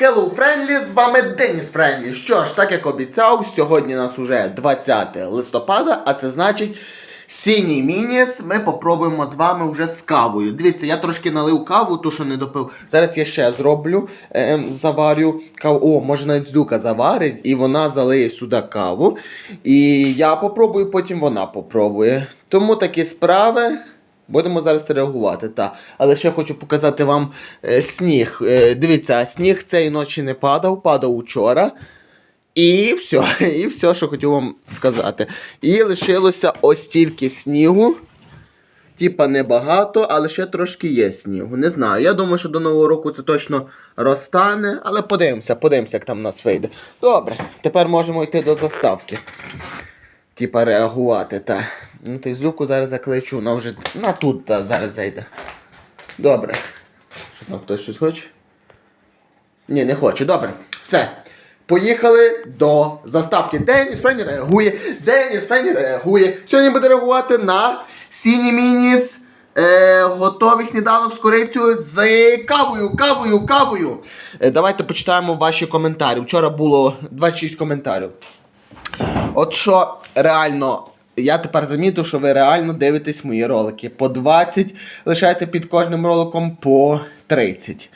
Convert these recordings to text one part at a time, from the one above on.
Hello Friendly, з вами Деніс Френлі. Що ж, так як обіцяв, сьогодні у нас уже 20 листопада, а це значить синій мініс. Ми попробуємо з вами вже з кавою. Дивіться, я трошки налив каву, ту, що не допив. Зараз я ще зроблю, ем, заварю каву. О, може навіть злюка заварить, і вона залиє сюди каву. І я попробую, потім вона попробує. Тому такі справи. Будемо зараз реагувати, так. Але ще хочу показати вам е, сніг. Е, дивіться, сніг цієї ночі не падав, падав учора. І все, і все, що хотів вам сказати. І лишилося ось тільки снігу. Типа небагато, але ще трошки є снігу. Не знаю. Я думаю, що до Нового року це точно розтане, але подивимося, подивимося, як там у нас вийде. Добре, тепер можемо йти до заставки. Типа реагувати, та. Ну, ти з люку зараз закличу, вона вже на тут та, зараз зайде. Добре. Що там хтось щось хоче? Ні, не хоче. Добре. Все. Поїхали до заставки. Деніс Френі реагує. Деніс Френі реагує. Сьогодні буде реагувати на Сіні Мініс. Е, готовий сніданок з корицею з кавою, кавою, кавою. Е, давайте почитаємо ваші коментарі. Вчора було 26 коментарів. От що реально, я тепер замітив, що ви реально дивитесь мої ролики. По 20, лишайте під кожним роликом по 30.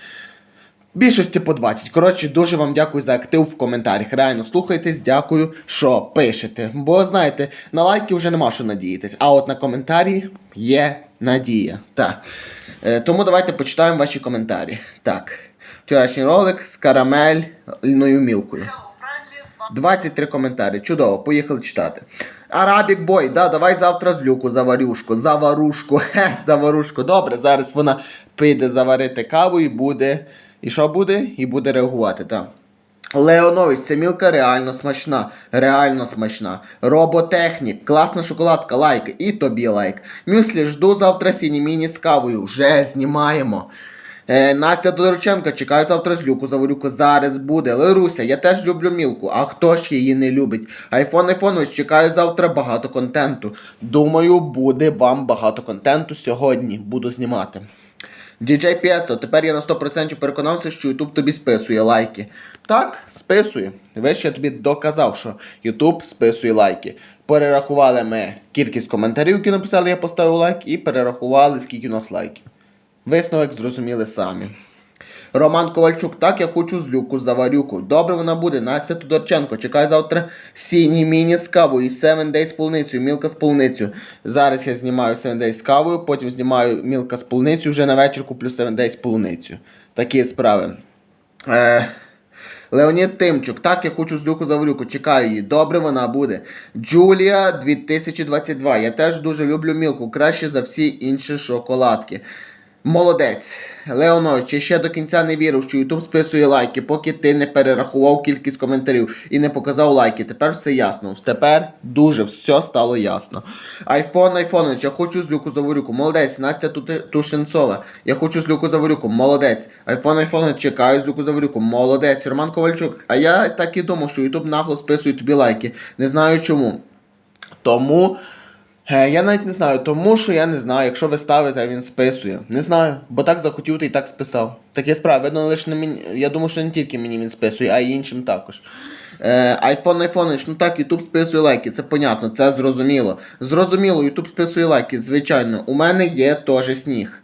Більшості по 20. Коротше, дуже вам дякую за актив в коментарях. Реально слухайтесь, дякую, що пишете. Бо знаєте, на лайки вже нема що надіятись, а от на коментарі є надія. Так. Е, тому давайте почитаємо ваші коментарі. Так. Вчорашній ролик з карамельною мілкою. 23 коментарі. Чудово, поїхали читати. Арабік бой, да, давай завтра з люку заварюшку, заварушку, хе, заварушку. Добре, зараз вона піде заварити каву і буде. І що буде? І буде реагувати, так. Леонович, ця мілка реально смачна, реально смачна. Роботехнік, класна шоколадка, лайк, і тобі лайк. Мюслі, жду завтра сіні міні з кавою. Вже знімаємо. Е, Настя Тодорченко, чекаю завтра з люку заварюку. Зараз буде. Леруся, я теж люблю мілку. А хто ж її не любить? Айфон Айфонович, чекаю завтра багато контенту. Думаю, буде вам багато контенту сьогодні. Буду знімати. DJ Piesto, тепер я на 100% переконався, що YouTube тобі списує лайки. Так, списує. Весь я тобі доказав, що YouTube списує лайки. Перерахували ми кількість коментарів, які написали, я поставив лайк, і перерахували, скільки у нас лайків. Висновок зрозуміли самі. Роман Ковальчук, так я хочу з люку заварюку. Добре вона буде. Настя Тодорченко. Чекай завтра сіні міні з кавою і 7 Day з полуницею, мілка з полуницею. Зараз я знімаю 7 Day з кавою, потім знімаю мілка з полуницею, вже на вечір куплю 7 Day з полуницею. Такі справи. Е, Леонід Тимчук, так я хочу з люку заварюку, чекаю її. Добре вона буде. Джулія 2022. Я теж дуже люблю мілку, краще за всі інші шоколадки. Молодець. Леонович, я ще до кінця не вірив, що YouTube списує лайки, поки ти не перерахував кількість коментарів і не показав лайки. Тепер все ясно. Тепер дуже все стало ясно. Айфон, Айфонович, я хочу з люку заварюку. Молодець. Настя Тушенцова. Я хочу з люку заварюку. Молодець. Айфон, Айфонович, чекаю з люку заварюку. Молодець. Роман Ковальчук. А я так і думав, що YouTube нагло списує тобі лайки. Не знаю чому. Тому. Е, Я навіть не знаю, тому що я не знаю, якщо ви ставите, а він списує. Не знаю, бо так захотів, то і так списав. Таке справа, видно лише не мені. Я думаю, що не тільки мені він списує, а й іншим також. Айфон, Айфон, айфонич, ну так, Ютуб списує лайки, це понятно, це зрозуміло. Зрозуміло, Ютуб списує лайки, звичайно. У мене є теж сніг.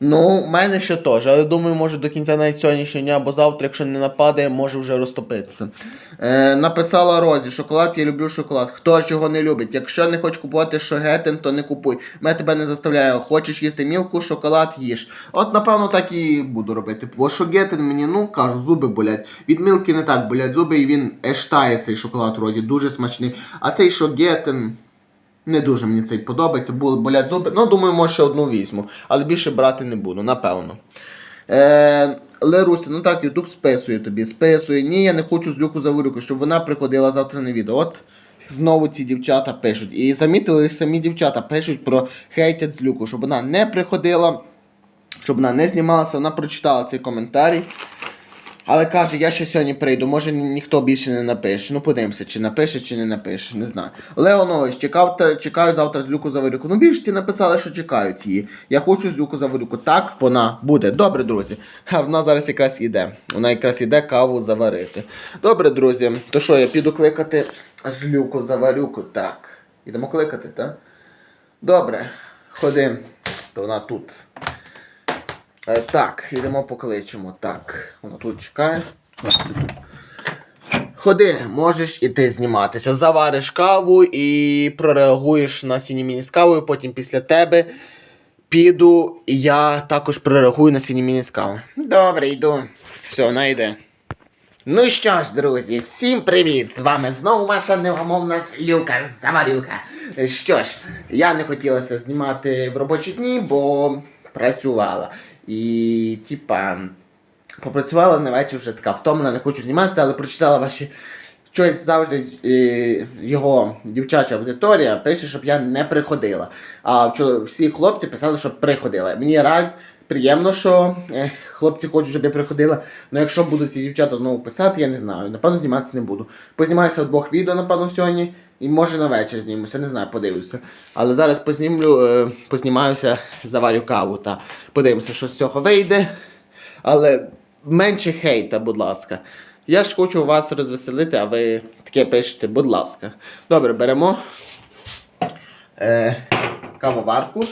Ну, у мене ще теж, але думаю, може до кінця навіть сьогоднішнього дня, або завтра, якщо не нападе, може вже розтопитися. Е, написала Розі, шоколад, я люблю шоколад. Хто ж його не любить? Якщо не хочеш купувати шогетин, то не купуй. Ми тебе не заставляємо. Хочеш їсти мілку, шоколад їж. От, напевно, так і буду робити. Бо шогетин мені, ну, кажу, зуби болять. Від мілки не так болять зуби, і він ештає цей шоколад вроді, дуже смачний. А цей шогетин. Не дуже мені цей подобається, були болять зуби. Ну, думаю, може ще одну візьму. Але більше брати не буду, напевно. Е, Леруся, ну так, Ютуб списує тобі, списує. Ні, я не хочу з люку заварюку, щоб вона приходила завтра на відео. От знову ці дівчата пишуть. І замітили, самі дівчата пишуть про хейтять з люку, щоб вона не приходила, щоб вона не знімалася, вона прочитала цей коментарій. Але каже, я ще сьогодні прийду, може ніхто більше не напише. Ну подивимося, чи напише, чи не напише, не знаю. Леонович, чекав, чекаю завтра з Люку Заварюку. Ну більшості написали, що чекають її. Я хочу з Люку Заварюку. Так, вона буде. Добре, друзі. Вона зараз якраз іде. Вона якраз іде каву заварити. Добре, друзі. То що, я піду кликати з Люку Заварюку. Так. Ідемо кликати, так? Добре. Ходи. То вона тут. Е, так, ідемо покличемо. Так, вона тут чекає. Ходи, можеш іти зніматися. Завариш каву і прореагуєш на сіні міні з кавою, потім після тебе піду і я також прореагую на сіні міні з кавою. Добре, йду. Все, вона йде. Ну що ж, друзі, всім привіт! З вами знову ваша невгомовна Люка Заварюка. Що ж, я не хотілося знімати в робочі дні, бо працювала. І, типа, попрацювала на вечір вже така втомлена, не хочу зніматися, але прочитала ваші. Щось завжди е, його дівчача аудиторія пише, щоб я не приходила. А всі хлопці писали, щоб приходила. Мені радь, приємно, що е, хлопці хочуть, щоб я приходила. Ну якщо будуть ці дівчата знову писати, я не знаю. Напевно, зніматися не буду. Познімаюся в двох відео, напевно, сьогодні. І може на вечір знімуся, не знаю, подивлюся. Але зараз познімлю, е, познімаюся, заварю каву та подивимося, що з цього вийде. Але менше хейта, будь ласка. Я ж хочу вас розвеселити, а ви таке пишете, будь ласка. Добре, беремо е, кавоварку.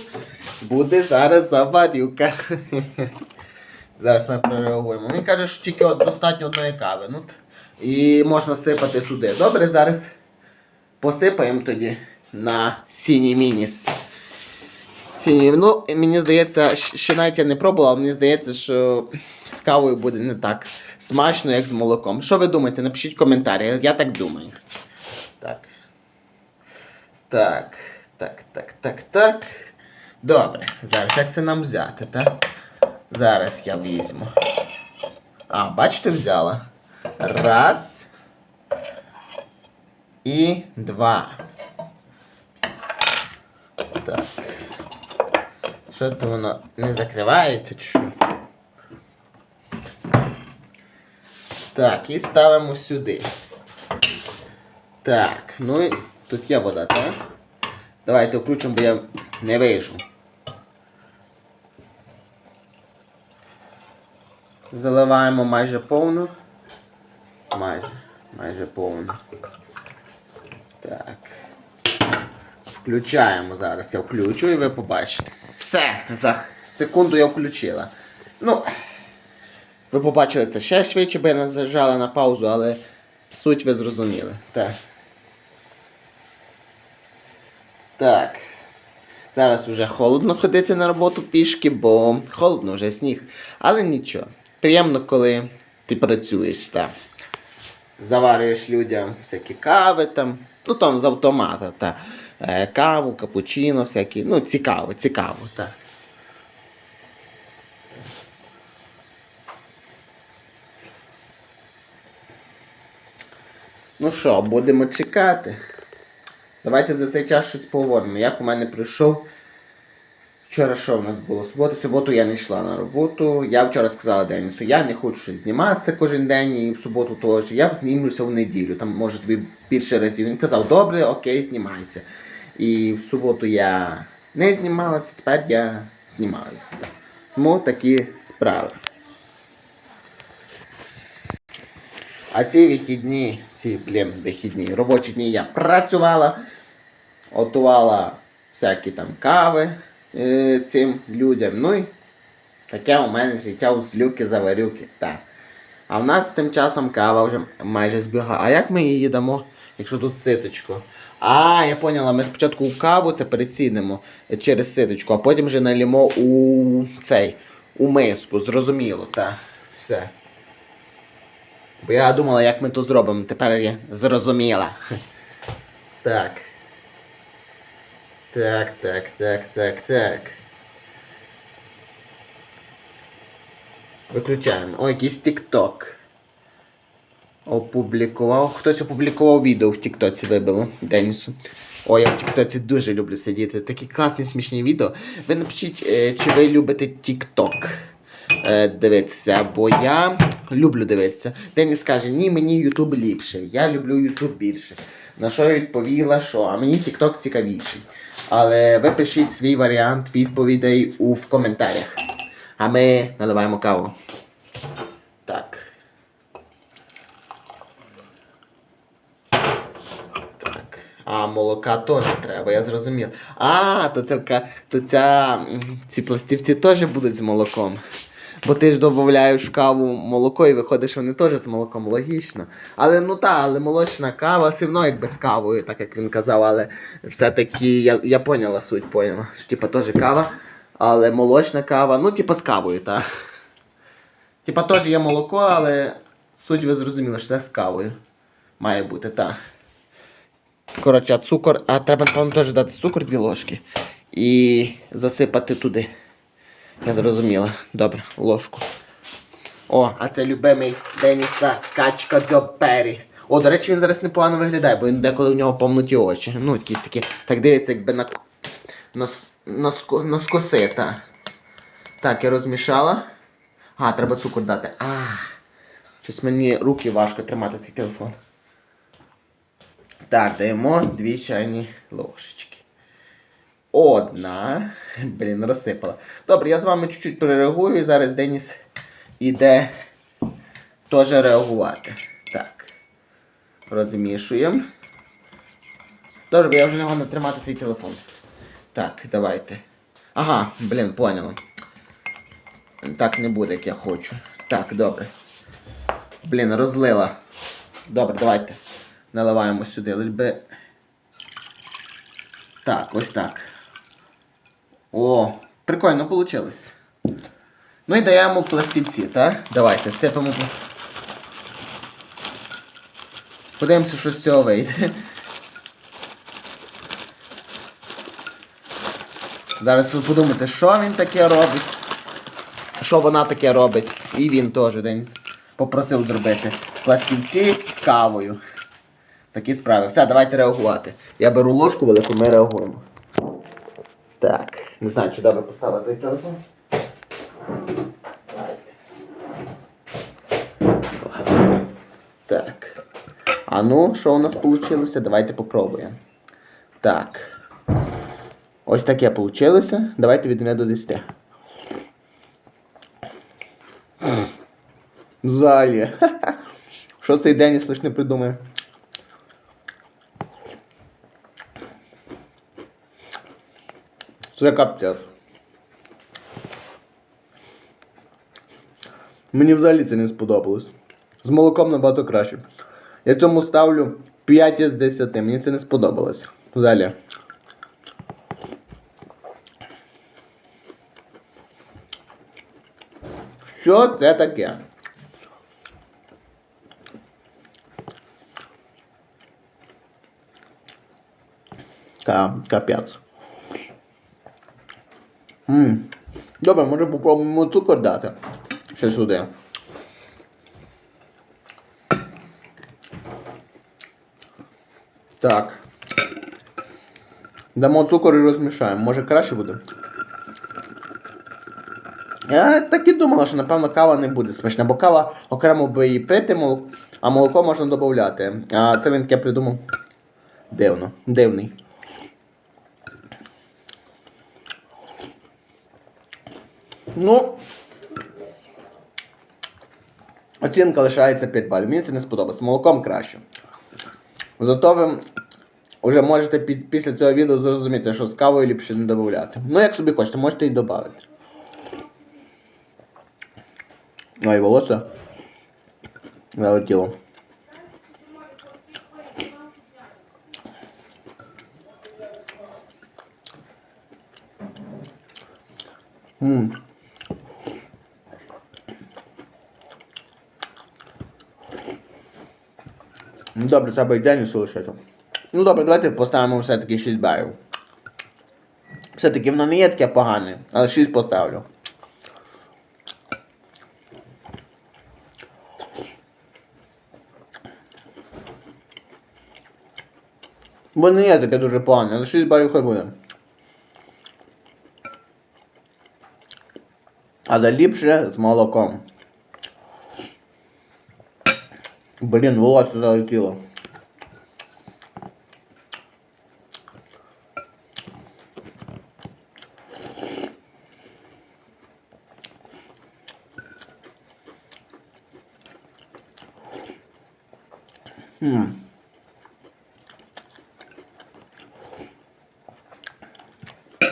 Буде зараз заварюка. Зараз ми прореагуємо. Він каже, що тільки достатньо одної кави. Ну, і можна сипати туди. Добре, зараз посипаємо тоді на синій мініс. Синій. Ну, мені здається, щ- ще навіть я не пробував, але мені здається, що з кавою буде не так смачно, як з молоком. Що ви думаєте? Напишіть коментарі, я так думаю. Так. Так, так, так, так, так. Добре. Зараз як це нам взяти, так? Зараз я візьму. А, бачите, взяла. Раз. І два. Так. Що це воно не закривається чи що? Так, і ставимо сюди. Так, ну і тут є вода, так? Давайте включимо, бо я не вижу. Заливаємо майже повну. Майже, майже повну. Так. Включаємо зараз. Я включу і ви побачите. Все, за секунду я включила. Ну, ви побачили це ще швидше, бо я не зажала на паузу, але суть ви зрозуміли. Так. Так. Зараз вже холодно ходити на роботу пішки, бо холодно вже сніг. Але нічого. Приємно, коли ти працюєш, так. Заварюєш людям всякі кави там. Ну там з автомата, так. Е, каву, капучино, всякі. Ну, цікаво, цікаво, так. Ну що, будемо чекати. Давайте за цей час щось поговоримо. Як у мене прийшов. Вчора що в нас було? Субота, в суботу я не йшла на роботу. Я вчора сказала Денису, я не хочу щось зніматися кожен день і в суботу теж. Я знімлюся в неділю, там може тобі більше разів. Він казав, добре, окей, знімайся. І в суботу я не знімалася, тепер я знімаюся. Тому такі справи. А ці вихідні, ці, блін, вихідні, робочі дні я працювала, готувала всякі там кави е, цим людям. Ну і таке у мене життя у злюки заварюки. Так. А в нас тим часом кава вже майже збігає. А як ми її дамо, якщо тут ситочко? А, я поняла, ми спочатку у каву це пересідемо через ситочку, а потім вже налімо у цей, у миску, зрозуміло, так. Все. Бо я думала, як ми то зробимо, тепер я зрозуміла. Так. Так, так, так, так, так. Виключаємо. О, якийсь TikTok. Опублікував. Хтось опублікував відео в Тіктоці вибило Денісу. О, я в Тіктоці дуже люблю сидіти. Такі класні смішні відео. Ви напишіть, е, чи ви любите TikTok е, дивитися, бо я люблю дивитися. Деніс каже, ні, мені Ютуб ліпше, я люблю Ютуб більше. На що я відповіла, що а мені TikTok цікавіший. Але ви пишіть свій варіант відповідей у в коментарях. А ми наливаємо каву. Так. Так. А молока теж треба, я зрозумів. А, то ця, то ця, ці пластівці теж будуть з молоком. Бо ти ж додаєш каву молоко і виходить, що вони теж з молоком, логічно. Але ну так, але молочна кава все одно якби з кавою, так як він казав, але все-таки я, я поняла суть, поняла. Що типа теж кава, але молочна кава, ну типа з кавою, так. Типа теж є молоко, але суть ви зрозуміли, що це з кавою. Має бути, так. Коротше, цукор, а треба, напевно, теж дати цукор дві ложки. І засипати туди. Я зрозуміла. Добре, ложку. О, а це любимий Деніса качка дзьопері. О, до речі, він зараз непогано виглядає, бо він деколи в нього повноті очі. Ну, якісь такі. Так дивиться, якби на, на, на, на скоси, та. Так, я розмішала. А, треба цукор дати. А, щось мені руки важко тримати цей телефон. Так, даємо дві чайні ложечки. Одна. Блін, розсипала. Добре, я з вами чуть-чуть і зараз Деніс іде теж реагувати. Так. Розмішуємо. Добре, я вже не можу тримати свій телефон. Так, давайте. Ага, блін, поняла. Так не буде, як я хочу. Так, добре. Блін, розлила. Добре, давайте. Наливаємо сюди, лиш би. Так, ось так. О, прикольно вийшло. Ну і даємо пластівці, так? Давайте, сипемо. Подивимося, що з цього вийде. Зараз ви подумаєте, що він таке робить. Що вона таке робить. І він теж день попросив зробити. Пластівці з кавою. Такі справи. Все, давайте реагувати. Я беру ложку велику, ми реагуємо. Так. Не знаю, чи добре поставила той телефон. Так. А ну, що у нас вийшло? Давайте попробуємо. Так. Ось таке вийшло. Давайте від 1 до 10. Взагалі. Що цей Деніс лиш придумає? Це капець. Мені взагалі це не сподобалось. З молоком набагато краще. Я цьому ставлю 5 з 10. Мені це не сподобалось. Взагалі. Що це таке? Ка- Капець. М. Добре, може попробуємо цукор дати. Ще сюди. Так. Дамо цукор і розмішаємо. Може краще буде? Я так і думала, що напевно кава не буде смачна, бо кава окремо би її пити, а молоко можна додати. А це він таке придумав. Дивно. Дивний. Ну. Оцінка лишається 5 балів. Мені це не сподобалось. Молоком краще. Зато ви вже можете під, після цього відео зрозуміти, що з кавою ліпше не додати. Ну, як собі хочете, можете і додати. Ну і волосся залетіло. Ммм. Ну добре, треба і Денісу лишити. Ну добре, давайте поставимо все-таки 6 балів. Все-таки воно не є таке погане, але 6 поставлю. Бо не є таке дуже погане, але 6 балів хай буде. Але ліпше з молоком. Блін, волосся залетіло. Хм.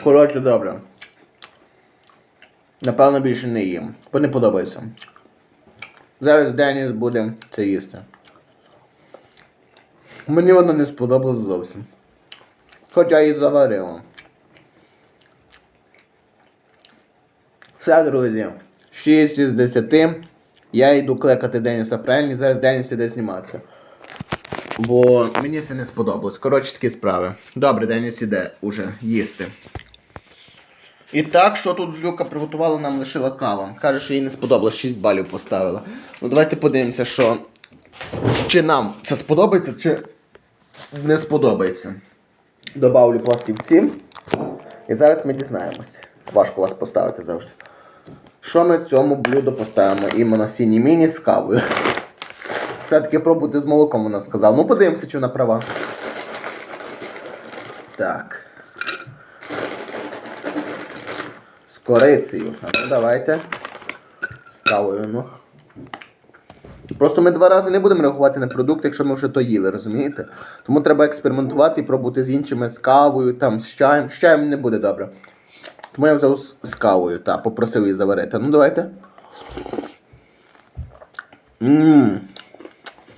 Коротше, добре. Напевно, більше не їм, бо не подобається. Зараз Деніс буде це їсти. Мені воно не сподобалось зовсім. Хоча і заварила. Все, друзі. 6 із 10. Я йду клекати Деніса Френлі, зараз Деніс іде зніматися. Бо мені це не сподобалось. Коротше, такі справи. Добре, Деніс іде уже їсти. І так, що тут Злюка приготувала, нам лишила кава. Каже, що їй не сподобалось, 6 балів поставила. Ну давайте подивимося, що чи нам це сподобається, чи не сподобається. Добавлю пластівці. І зараз ми дізнаємось. Важко вас поставити завжди. Що ми цьому блюду поставимо? Іменно сіні міні з кавою. Все-таки пробуйте з молоком, вона сказала. Ну подивимося, чи вона права. Так. З корицею. А ну давайте. Ну. Просто ми два рази не будемо реагувати на продукт, якщо ми вже то їли, розумієте? Тому треба експериментувати і пробувати з іншими, з кавою, там, з чаєм. З чаєм не буде добре. Тому я взяв з кавою, та, попросив її заварити. Ну давайте. Ммм.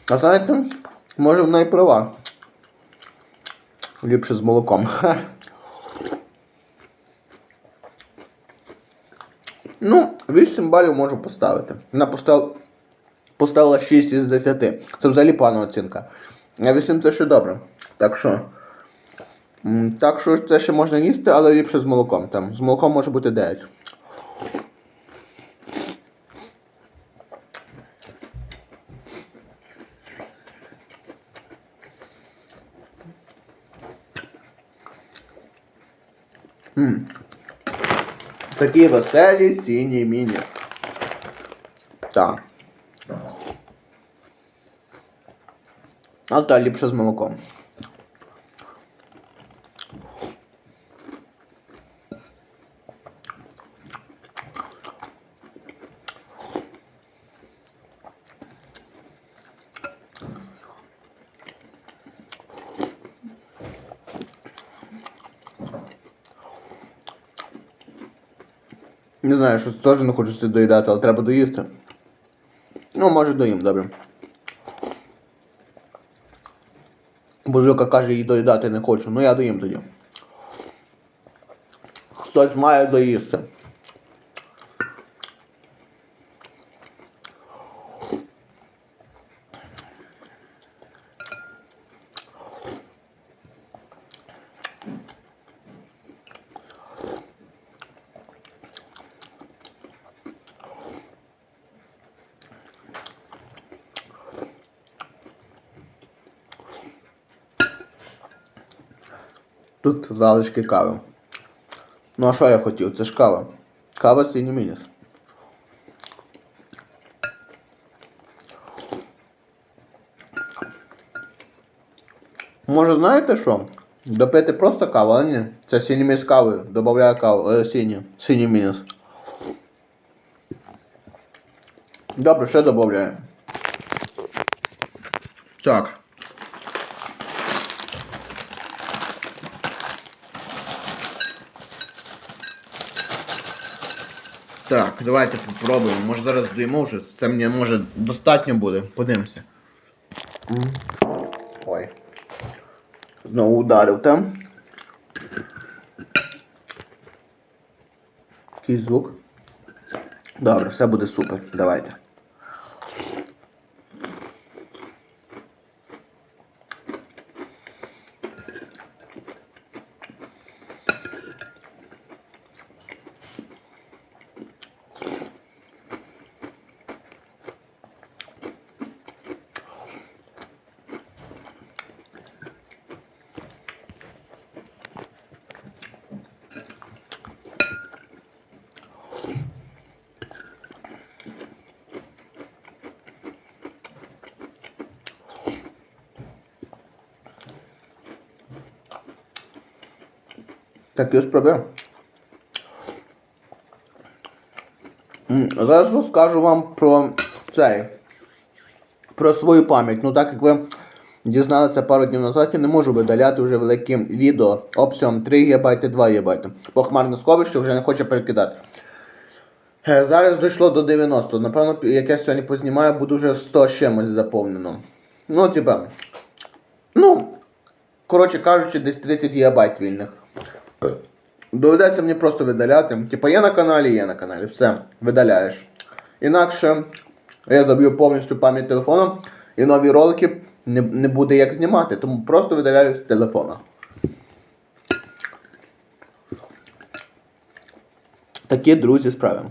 А знаєте, може вона і права. Ліпше з молоком. Ну, 8 балів можу поставити. Вона постав... поставила 6 із 10. Це взагалі пана оцінка. А 8 це ще добре. Так що. Так що це ще можна їсти, але ліпше з молоком. Там. З молоком може бути 9. М. Такі веселі сіні мініс. Так. А та ліпше з молоком. Знаю, що теж не це доїдати, але треба доїсти. Ну, може доїм, добре. Бо каже, її доїдати не хочу. Ну я доїм тоді. Хтось має доїсти. Тут залишки кави. Ну а що я хотів? Це ж кава. Кава синій мінус. Може знаєте що? Допити просто каву, а ні? Це синій мінус кави. Добавляю каву. Е, синій. Синій мінус. Добре, ще добавляю. Так. Так, давайте попробуємо. Може зараз доїмо вже. Це мені може достатньо буде. Подивимося. Ой. Знову ударив там. Який звук. Добре, все буде супер. Давайте. Так я спробую. М, Зараз розкажу вам про цей. Про свою пам'ять. Ну так як ви дізналися пару днів назад, я не можу видаляти вже великі відео обсягом 3 ГБ, 2 ГБ. Бо сховище вже не хоче перекидати. Е, Зараз дійшло до 90. Напевно, як я сьогодні познімаю, буде вже 100 з чимось заповнено. Ну, типа. Ну, коротше кажучи, десь 30 ГБ вільних. Доведеться мені просто видаляти. Типа є на каналі, є на каналі. Все, видаляєш. Інакше я заб'ю повністю пам'ять телефону і нові ролики не, не буде як знімати, тому просто видаляю з телефона. Такі друзі справи.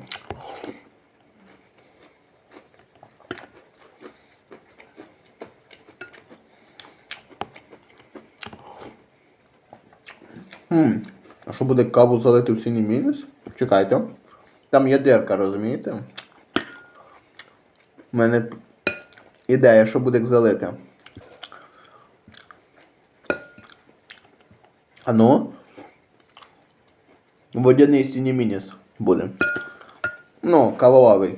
Хм. А що буде каву залити в синій мінус? Чекайте. Там є дирка, розумієте? У мене ідея, що буде залити. А ну. Водяний синій мініс буде. Ну, кавовавий.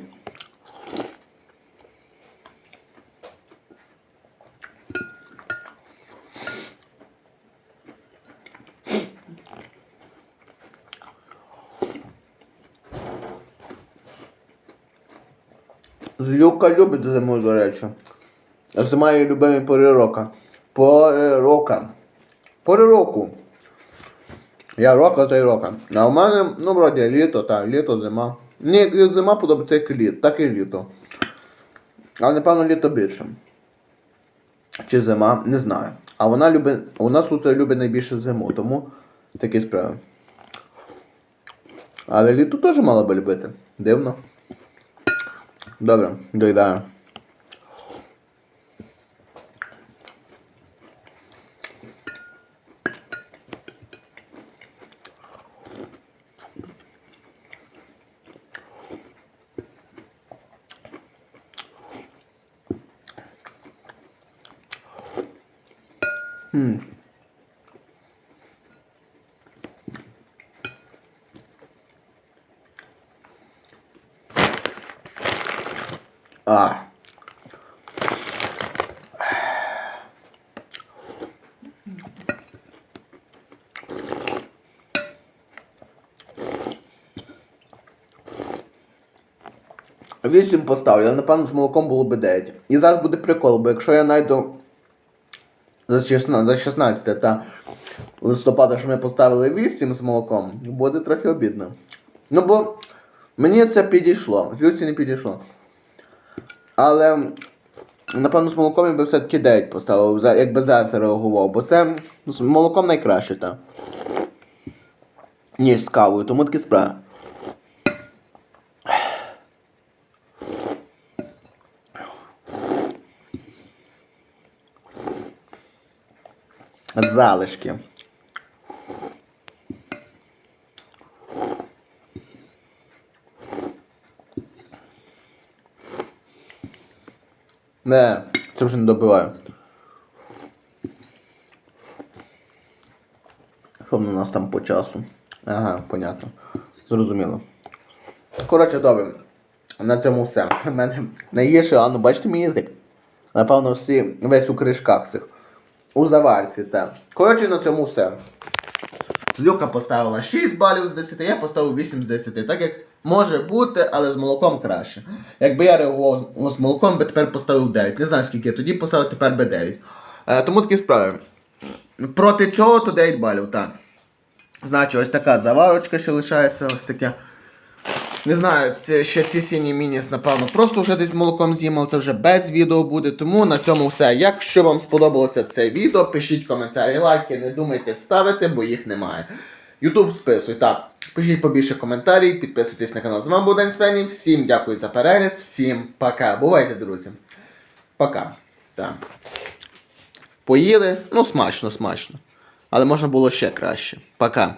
Злюка любить зиму, до речі. Зима її любимі пори року. Пори рока. Пори року. Я рока, то й рока. А у мене, ну, вроді, літо, так, літо, зима. Мені як зима подобається як літо, так і літо. Але напевно літо більше. Чи зима, не знаю. А вона любить. У нас тут любить найбільше зиму, тому такі справи. Але літо теж мала би любити. Дивно. Dobra, dojdałem. Hmm. А. Вісім поставлю, але напевно з молоком було би 9. І зараз буде прикол, бо якщо я знайду за 16, за 16 та листопада, що ми поставили 8 з молоком, буде трохи обідно. Ну бо мені це підійшло, Вілці не підійшло. Але напевно з молоком я би все-таки 9 поставив, якби зараз реагував, бо це ну, з молоком найкраще, так. Ніж з кавою, тому такі справи. Залишки. Не, це вже не добиваю. Що в нас там по часу? Ага, понятно. Зрозуміло. Коротше, добре. На цьому все. У мене найгірше, а ну бачите мій язик. Напевно, всі весь у кришках цих. У заварці, так. Коротше, на цьому все. Люка поставила 6 балів з 10, я поставив 8 з 10. Так як може бути, але з молоком краще. Якби я реагував з- молоком, би тепер поставив 9. Не знаю скільки я тоді поставив, тепер би 9. Е, тому такі справи. Проти цього то 9 балів, так. Значить, ось така заварочка ще лишається, ось таке. Не знаю, це ще ці сіні мініс, напевно, просто вже десь з молоком з'їм, але це вже без відео буде. Тому на цьому все. Якщо вам сподобалося це відео, пишіть коментарі, лайки, не думайте ставити, бо їх немає. Ютуб списуй, так. Пишіть побільше коментарів, підписуйтесь на канал. З вами був День Спені. Всім дякую за перегляд, всім пока. Бувайте, друзі. Пока. Так. Поїли, ну смачно, смачно. Але можна було ще краще. Пока.